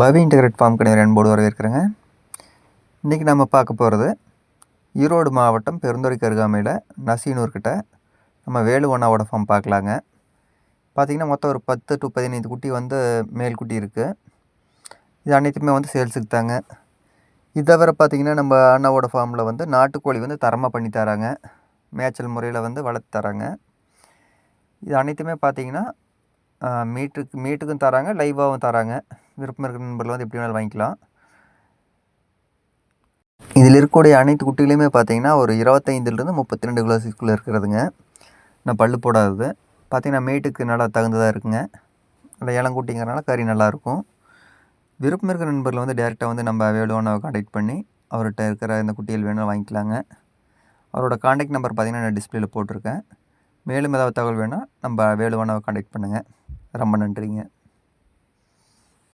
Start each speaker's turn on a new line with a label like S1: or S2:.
S1: பவி integrate form கடையில் அன்போடு வரவேற்கிறேங்க. இன்றைக்கி நம்ம பார்க்க போகிறது ஈரோடு மாவட்டம் பெருந்துறைக்கு அருகாமையில் நசீனூர்கிட்ட நம்ம வேலு ஒன்னாவோட ஃபார்ம் பார்க்கலாங்க. பார்த்திங்கன்னா மொத்தம் ஒரு பத்து டு பதினைந்து குட்டி வந்து மேல் குட்டி இருக்குது இது அனைத்துமே வந்து சேல்ஸுக்கு தாங்க. இது தவிர பார்த்திங்கன்னா நம்ம அண்ணாவோட ஃபார்மில் வந்து நாட்டுக்கோழி வந்து தரமாக பண்ணி தராங்க. மேய்ச்சல் முறையில் வந்து வளர்த்து தராங்க. இது அனைத்துமே பார்த்திங்கன்னா மீட்டுக்கு மீட்டுக்கும் தராங்க லைவாகவும் தராங்க. விருப்பம் இருக்கிற நண்பர்கள் வந்து எப்படி வேணாலும் வாங்கிக்கலாம். இதில் இருக்கக்கூடிய அனைத்து குட்டிகளையுமே பார்த்தீங்கன்னா ஒரு இருபத்தைந்துலேருந்து முப்பத்தி ரெண்டு கிலோஸ்க்குள்ளே இருக்கிறதுங்க. நான் பல்லு போடாதது. பார்த்தீங்கன்னா மீட்டுக்கு நல்லா தகுந்ததாக இருக்குங்க. நல்லா இளங்குட்டிங்கிறனால கறி நல்லாயிருக்கும் விருப்பம் இருக்கிற நண்பர்கள் வந்து டேரெக்டாக வந்து நம்ம வேணும்னு காண்டாக்ட் பண்ணி அவர்கிட்ட இருக்கிற இந்த குட்டிகள் வேணும் வாங்கிக்கலாங்க. அவரோட காண்டாக்ட் நம்பர் பார்த்திங்கன்னா நான் டிஸ்பிளேயில் போட்டிருக்கேன். மேலும் ஏதாவது தகவல் வேணால் நம்ம வேலுவானாவை காண்டாக்ட் பண்ணுங்கள் ரொம்ப நன்றிங்க.